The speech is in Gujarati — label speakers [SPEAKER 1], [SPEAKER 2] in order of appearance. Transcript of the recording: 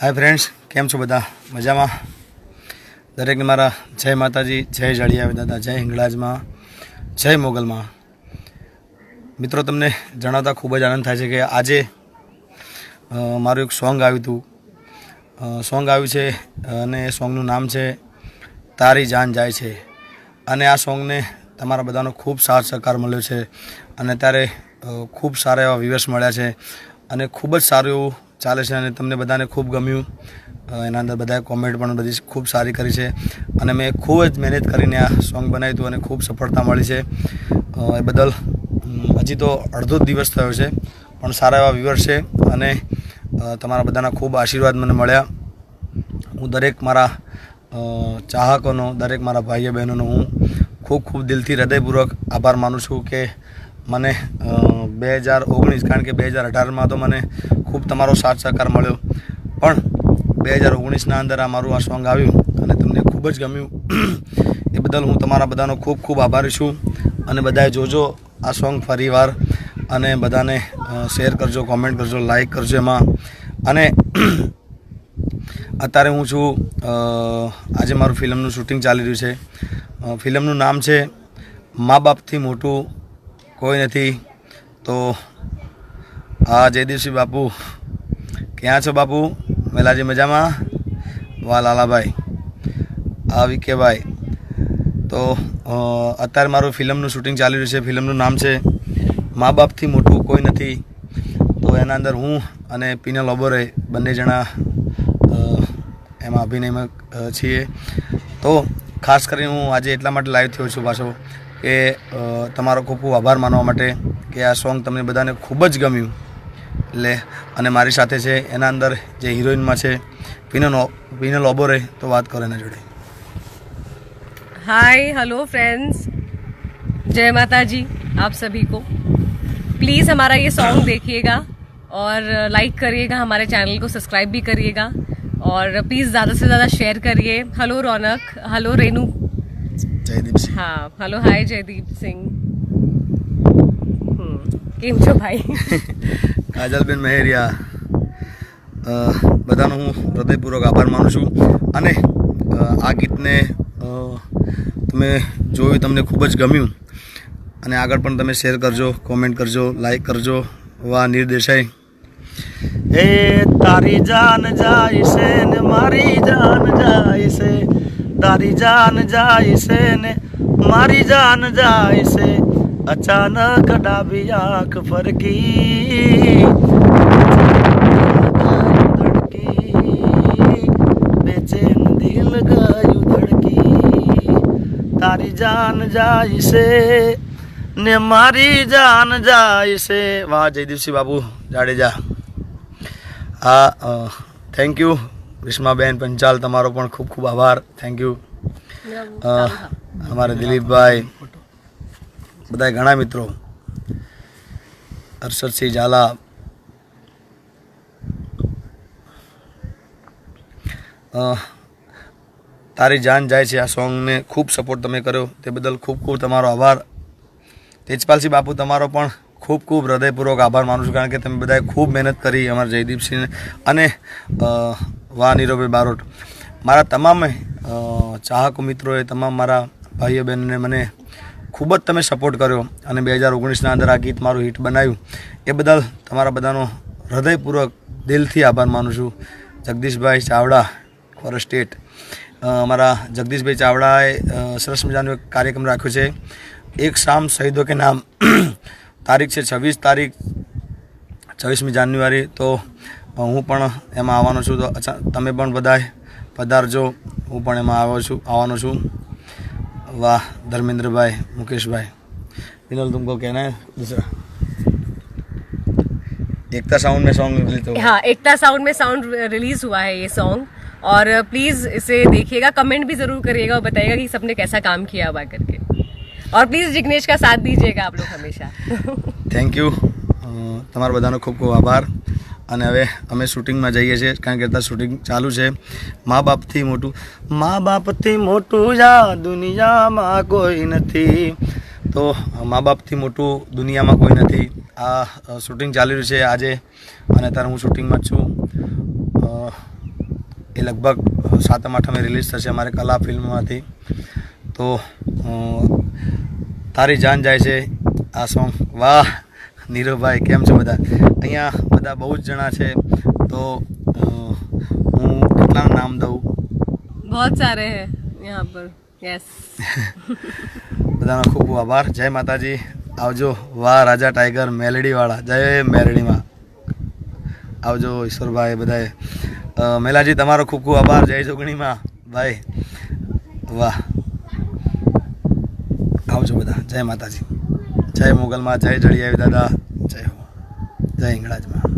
[SPEAKER 1] હાય ફ્રેન્ડ્સ કેમ છો બધા? મજામાં? દરેકને મારા જય માતાજી, જય જળિયા દાદા, જય હિંગળાજમાં, જય મોગલમાં. મિત્રો, તમને જણાવતા ખૂબ જ આનંદ થાય છે કે આજે મારું એક સોંગ આવ્યું હતું. સોંગ આવ્યું છે, અને એ સોંગનું નામ છે, તારી જાન જાય છે. અને આ સોંગને તમારા બધાનો ખૂબ સાથ સહકાર મળ્યો છે. અને ત્યારે ખૂબ સારા એવા વ્યૂઅર્સ મળ્યા છે. અને ખૂબ જ સારું એવું ચાલે છે અને તમને બધાને ખૂબ ગમ્યું. એના અંદર બધાએ કોમેન્ટ પણ બધી ખૂબ સારી કરી છે. અને મેં ખૂબ જ મહેનત કરીને આ સોંગ બનાવ્યું હતું અને ખૂબ સફળતા મળી છે. એ બદલ હજી તો અડધો જ દિવસ થયો છે, પણ સારા એવા વ્યૂઅર્સ છે અને તમારા બધાના ખૂબ આશીર્વાદ મને મળ્યા. હું દરેક મારા ચાહકોનો, દરેક મારા ભાઈઓ બહેનોનો હું ખૂબ ખૂબ દિલથી હૃદયપૂર્વક આભાર માનું છું કે મને બે હજાર ઓગણીસ, કારણ કે બે હજાર અઢારમાં તો મને ખૂબ તમારો સાથ સહકાર મળ્યો. પણ બે હજાર ઓગણીસના અંદર આ મારું આ સોંગ આવ્યું અને તમને ખૂબ જ ગમ્યું. એ બદલ હું તમારા બધાનો ખૂબ ખૂબ આભારી છું. અને બધાએ જોજો આ સોંગ ફરીવાર અને બધાને શેર કરજો, કોમેન્ટ કરજો, લાઈક કરજો એમાં. અને અત્યારે હું છું આજે મારું ફિલ્મનું શૂટિંગ ચાલી રહ્યું છે. ફિલ્મનું નામ છે મા બાપથી મોટું કોઈ નથી. તો આ જયદેવસિંહ બાપુ. ક્યાં છો બાપુ? મેલાજી મજામાં? વાહ લાલાભાઈ. આ વિકેભાઈ. તો અત્યારે મારું ફિલ્મનું શૂટિંગ ચાલી રહ્યું છે. ફિલ્મનું નામ છે મા બાપથી મોટું કોઈ નથી. તો એના અંદર હું અને પીનલ ઓબોરે બંને જણા એમાં અભિનયમાં છીએ. તો ખાસ કરીને હું આજે એટલા માટે લાઈવ થયો છું પાછો. કે અ, તમારો ખૂબ ખૂબ આભાર માનવા માટે કે આ સોંગ તમને બધાને ખૂબ જ ગમ્યું એટલે અને મારી સાથે છે એના અંદર જે હિરોઈનમાં છે પીનલ ઓ- પીનલ ઓબોરે તો વાત કરો એના જોડે
[SPEAKER 2] हाय हेलो फ्रेंड्स जय माता जी आप सभी को प्लीज़ हमारा ये सॉन्ग देखिएगा और लाइक करिएगा हमारे चैनल को सब्सक्राइब भी करिएगा और प्लीज़ ज़्यादा से ज़्यादा शेयर करिए हेलो रौनक हेलो रेनू જયદીપ હા હેલો હાય જયદીપ સિંહ. કેમ છો ભાઈ?
[SPEAKER 1] કાજલબેન મહેરિયા. બધાનો હું હૃદયપૂર્વક આભાર માનું છું. અને આ ગીતને તમે જોયું તમને ખૂબ જ ગમ્યું. અને આગળ પણ તમે શેર કરજો કોમેન્ટ કરજો લાઈક કરજો વા નિર્દેશાઈ એ તારી જાન જાય છે ને મારી જાન જાય છે. તારી જાન જાય છે ને, મારી જાન જાય છે. અચાનક ડાબી આંખ ફરકી. બેચેન દિલ ગયું ધડકી. તારી જાન જાય છે ને, મારી જાન જાય છે. વાહ, જયદીપસિંહ બાબુ જાડેજા. હા થેન્ક યુ ગ્રીષ્માબેન પંચાલ તમારો પણ ખૂબ ખૂબ આભાર. થેન્ક યુ અમારે દિલીપભાઈ બધા ઘણા મિત્રો. હર્ષદસિંહ ઝાલા. તારી જાન જાય છે આ સોંગને. ખૂબ સપોર્ટ તમે કર્યો. તે બદલ ખૂબ ખૂબ તમારો આભાર. તેજપાલસિંહ બાપુ તમારો પણ ખૂબ ખૂબ હૃદયપૂર્વક આભાર માનું છું. કારણ કે તમે બધાએ ખૂબ મહેનત કરી અમારા જયદીપસિંહ અને વાહ નીરવભાઈ બારોટ. મારા તમામ ચાહકો મિત્રોએ તમામ મારા ભાઈઓ બહેનોને મને ખૂબ જ તમે સપોર્ટ કર્યો અને બે હજાર ઓગણીસના અંદર આ ગીત મારું હિટ બનાવ્યું. એ બદલ તમારા બધાનો હૃદયપૂર્વક દિલથી આભાર માનું છું. જગદીશભાઈ ચાવડા ફોર સ્ટેટ અમારા જગદીશભાઈ ચાવડાએ સરસ મજાનો એક કાર્યક્રમ રાખ્યો છે. એક શામ શહીદો કે નામ. તારીખ છે છવ્વીસ તારીખ, છવ્વીસમી જાન્યુઆરી. તો હું પણ એમાં આવવાનો છું તો અચ્છા તમે પણ બધાએ પધારજો હું પણ એમાં આવ્યો છું આવવાનો છું વાહ ધર્મેન્દ્રભાઈ મુકેશભાઈ विनोल तुमको कहना है दूसरा एकता साउंड में सॉन्ग रिलीज होगा
[SPEAKER 2] हाँ एकता साउंड में साउंड रिलीज हुआ है ये सॉन्ग और प्लीज इसे देखिएगा कमेंट भी जरूर करिएगा और बताइएगा कि सबने कैसा काम किया हुआ करके और प्लीज जिग्नेश का साथ दीजिएगा आप लोग हमेशा
[SPEAKER 1] થેન્ક યુ તમારા બધાનો ખૂબ ખૂબ આભાર અને હવે અમે શૂટિંગમાં જઈએ છીએ, કારણ કે અત્યારે શૂટિંગ ચાલુ છે. મા બાપથી મોટું. મા બાપથી મોટું યા દુનિયામાં કોઈ નથી. તો મા બાપથી મોટું દુનિયામાં કોઈ નથી. આ શૂટિંગ ચાલી રહ્યું છે આજે. અને અત્યારે હું શૂટિંગમાં છું. એ લગભગ સાતમ આઠમે રિલીઝ થશે અમારે કલા ફિલ્મમાંથી. તો તારી જાન જાય છે આ સોંગ વાહ! નીરવભાઈ કેમ છો બધા? અહીંયા બધા બહુ જ જણા છે તો હું કેટલા નામ દઉં?
[SPEAKER 2] બહુ સારે હે યહાં પર યસ
[SPEAKER 1] બધાનો ખૂબ ખૂબ આભાર. જય માતાજી. આવજો વાહ રાજા ટાઈગર મેલેડીવાળા. જય મેલડીમાં. આવજો ઈશ્વરભાઈ બધાએ. મેલાજી તમારો ખૂબ ખૂબ આભાર. જય જોગણીમાં. ભાઈ વાહ. આવજો બધા. જય માતાજી. જય મોગલમાં જય જળિયાવી દાદા. જય હો. જય હિંગળાજમાં.